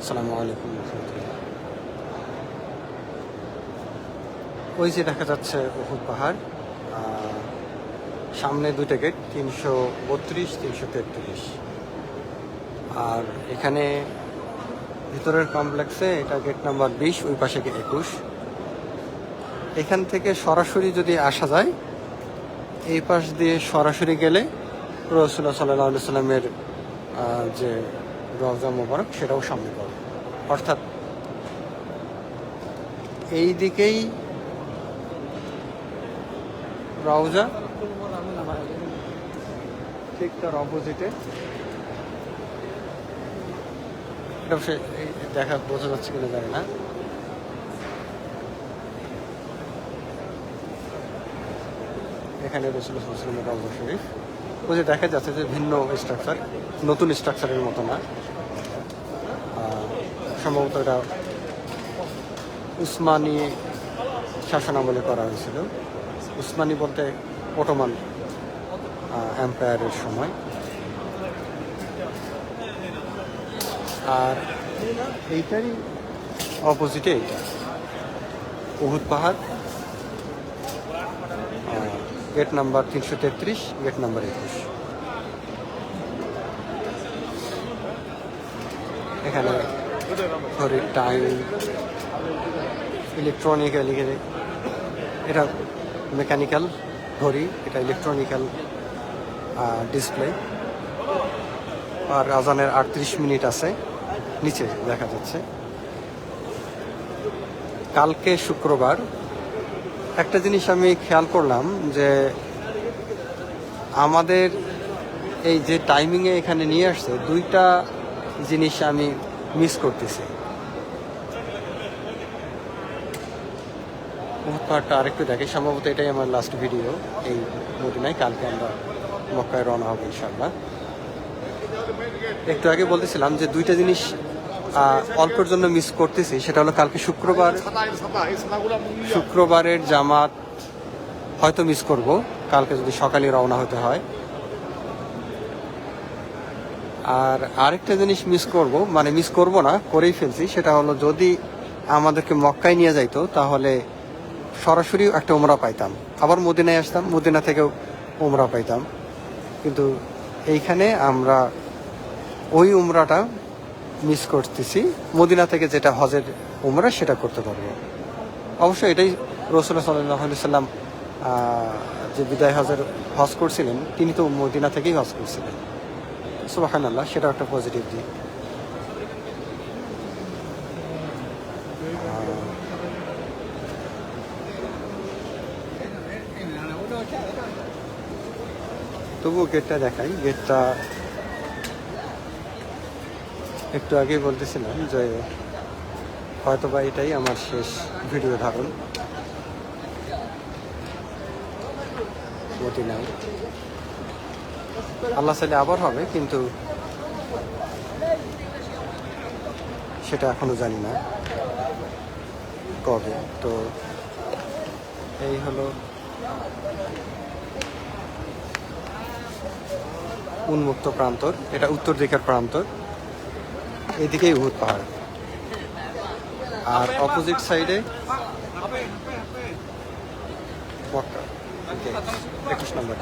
আসসালামু আলাইকুম ওই যে দেখা যাচ্ছে উহুদ পাহাড় সামনে দুটো গেট তিনশো বত্রিশ, তিনশো তেত্রিশ। আর এখানে ভিতরের কমপ্লেক্সে এটা গেট নাম্বার বিশ, ওই পাশে একুশ। এখান থেকে সরাসরি যদি আসা যায়, এই পাশ দিয়ে সরাসরি গেলে রসুল্লাহ সাল্লাহ সাল্লামের যে রওজা মোবারক, সেটাও সামনে পাবে অর্থাৎ এই দিকেই রওজা ঠিক তার অপোজিটে দেখা বোঝা যাচ্ছে কিনা জানি না। এখানে রসুল্লাহ সাল্লামের রওজা শরীফ। ওই যে দেখা যাচ্ছে যে ভিন্ন স্ট্রাকচার নতুন স্ট্রাকচারের মতো না। সম্ভবত এটা উসমানী শাসনামলে করা হয়েছিল। উসমানী বলতে অটোমান এম্পায়ারের সময়। আর এইটারই অপোজিটে এইটা। উহুদ পাহাড় গেট নাম্বার তিনশো তেত্রিশ গেট নাম্বার একুশ। এখানে ঘড়ির টাইম ইলেকট্রনিক্যাল এটা মেকানিক্যাল ঘড়ি, এটা ইলেকট্রনিক্যাল ডিসপ্লে আর আজানের আটত্রিশ মিনিট আছে। নিচে দেখা যাচ্ছে। কালকে শুক্রবার। একটা জিনিস আমি খেয়াল করলাম যে আমাদের এই যে টাইমিংয়ে এখানে নিয়ে আসছে, দুইটা জিনিস আমি মিস করতেছি। পাহাড়টা আরেকটু দেখে, সম্ভবত এটাই আমার লাস্ট ভিডিও এই মদিনায়। কালকে আমরা মক্কায় রওনা হব ইনশাল্লাহ একটু আগে বলতেছিলাম যে দুইটা জিনিস অল্পের জন্য মিস করতেছি, সেটা হলো কালকে শুক্রবার। শুক্রবারের জামাত হয়তো মিস করব, কালকে যদি সকালে রওনা হতে হয়। আর আরেকটা জিনিস মিস করব মানে মিস করব না, করেই ফেলছি, সেটা হলো যদি আমাদেরকে মক্কায় নিয়ে যাইতো, তাহলে সরাসরি একটা উমরা পাইতাম। আবার মদিনায় আসতাম, মদিনা থেকেও উমরা পাইতাম। কিন্তু এইখানে আমরা ওই উমরাটা মিস করতেছি, মদিনা থেকে যেটা হজের উমরা সেটা করতে পারব। অবশ্য এটাই রসুল্লাহ সাল্লাহ সাল্লাম যে বিদায় হজের হজ করছিলেন, তিনি তো মদিনা থেকেই হজ করছিলেন। সুবাহান আল্লাহ সেটা একটা পজিটিভ দিক। তবুও গেটটা দেখাই। গেটটা একটু আগে বলতেছিলাম যে হয়তো বা এটাই আমার শেষ ভিডিও ধারণ। মদিনায় আল্লাহ চাইলে আবার হবে, কিন্তু সেটা এখনও জানি না কবে। তো এই হলো উন্মুক্ত প্রান্তর, এটা উত্তর দিকের প্রান্তর, এদিকেই উহুদ পাহাড়। আর অপোজিট সাইডে একুশ নম্বর।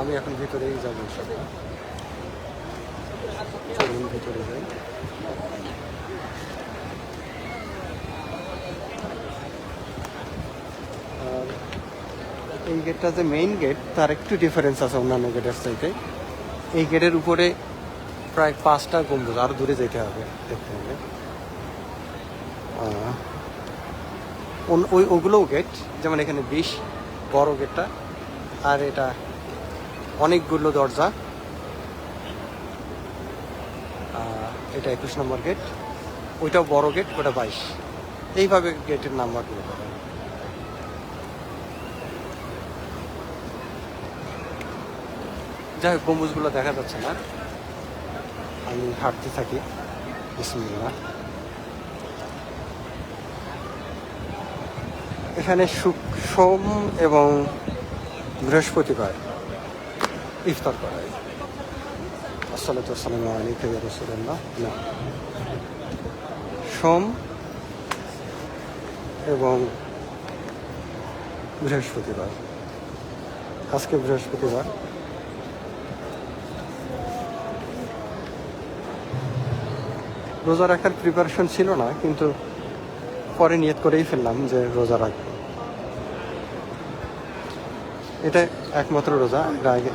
আমি এখন ভিতরেই যাব চলুন ভিতরে যাই। এই গেটটা যে মেইন গেট তার একটু ডিফারেন্স আছে অন্যান্য গেটের চাইতে। এই গেটের উপরে প্রায় পাঁচটা গম্বুজ, আরও দূরে যেতে হবে, দেখতে হবে। ওই, ওগুলোও গেট যেমন এখানে বিশ বড় গেটটা আর এটা অনেকগুলো দরজা। এটা একুশ নম্বর গেট ওইটাও বড় গেট ওটা বাইশ। এইভাবে গেটের নাম্বারগুলো করা যাই হোক, গম্বুজগুলো দেখা যাচ্ছে না। আমি হাঁটতে থাকি। বিসমিল্লাহ। এখানে সুখ সোম এবং বৃহস্পতিবার ইফতার করাই আসসালাতু আসসালামু আলাইকা ইয়া রাসূলুল্লাহ। না। সোম এবং বৃহস্পতিবার। আজকে বৃহস্পতিবার। রোজা রাখার প্রিপারেশন ছিল না, কিন্তু পরে নিয়ত করেই ফেললাম যে রোজা রাখব। এটা একমাত্র রোজা। এর আগে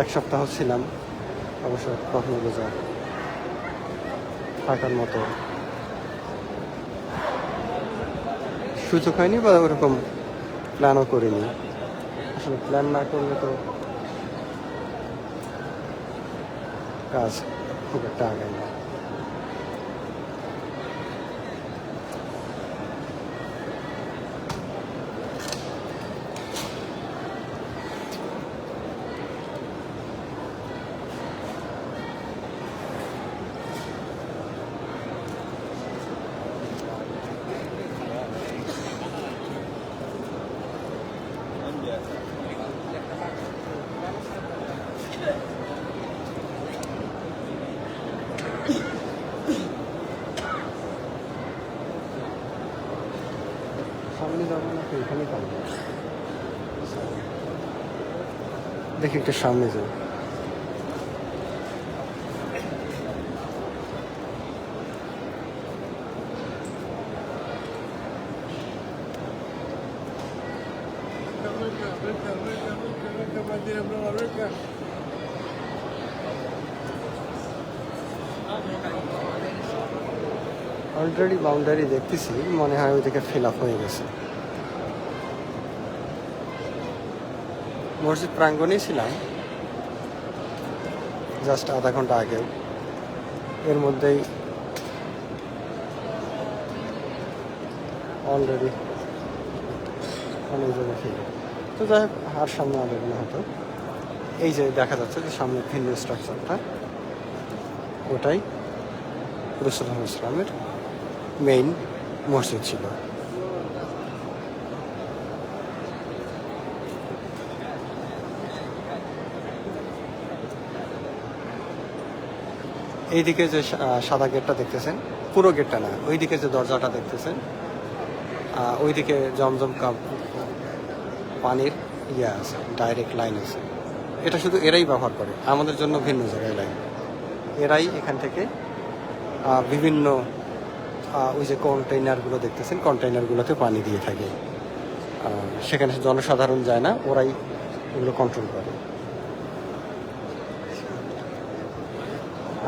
এক- সপ্তাহ ছিলাম। অবশ্য কখনো রোজা থাকার মতো সুযোগ হয়নি বা ওরকম প্ল্যানও করিনি। আসলে প্ল্যান না করলে তো কাজ খুব একটা আগায় না। সামনে যাব না এখানে যাব দেখি একটু সামনে যাই। অলরেডি বাউন্ডারি দেখতেছি, মনে হয় ওইদিকে ফিল আপ হয়ে গেছে। মসজিদ প্রাঙ্গণেই ছিলাম। জাস্ট আধা ঘণ্টা আগে এর মধ্যেই অলরেডি অনেক জায়গায় ফিল তো যাই হোক, আর সামনে আগে না হয়তো এই যে দেখা যাচ্ছে যে সামনে ভিন্ন স্ট্রাকচারটা ওটাই রসুল্লাহ ইসলামের মেইন মসজিদ ছিল। এইদিকে যে সাদা গেটটা দেখতেছেন, পুরো গেটটা না, ওইদিকে যে দরজাটা দেখতেছেন ওইদিকে জমজম কাপ, পানির ইয়ে আছে ডাইরেক্ট লাইন আছে। এটা শুধু এরাই ব্যবহার করে, আমাদের জন্য ভিন্ন জায়গায় লাইন এরাই এখান থেকে বিভিন্ন ওই যে কন্টেইনারগুলো দেখতেছেন কন্টেইনারগুলোতে পানি দিয়ে থাকে। সেখানে জনসাধারণ যায় না, ওরাই এগুলো কন্ট্রোল করে।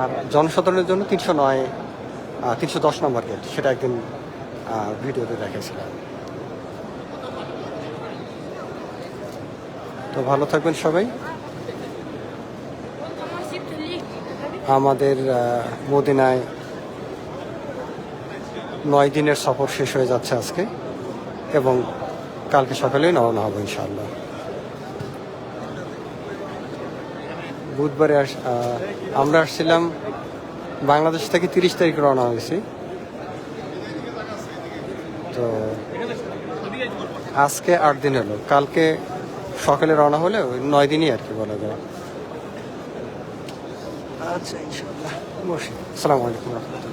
আর জনসাধারণের জন্য তিনশো নয় তিনশো দশ নম্বর গেট, সেটা একদিন ভিডিওতে দেখেছিলাম। তো ভালো থাকবেন সবাই। আমাদের মদিনায় নয় দিনের সফর শেষ হয়ে যাচ্ছে আজকে, এবং কালকে সকালেই রওনা হব ইনশাআল্লাহ। বুধবারে আস আমরা আসছিলাম বাংলাদেশ থেকে তিরিশ তারিখ রওনা হয়েছি। তো আজকে আট দিন হলো। কালকে সকালে রওনা হলে ওই নয় দিনই আর কি বলা যায়। আচ্ছা ইনশাল্লাহ আসসালামু আলাইকুম। রহমতুল্লাহ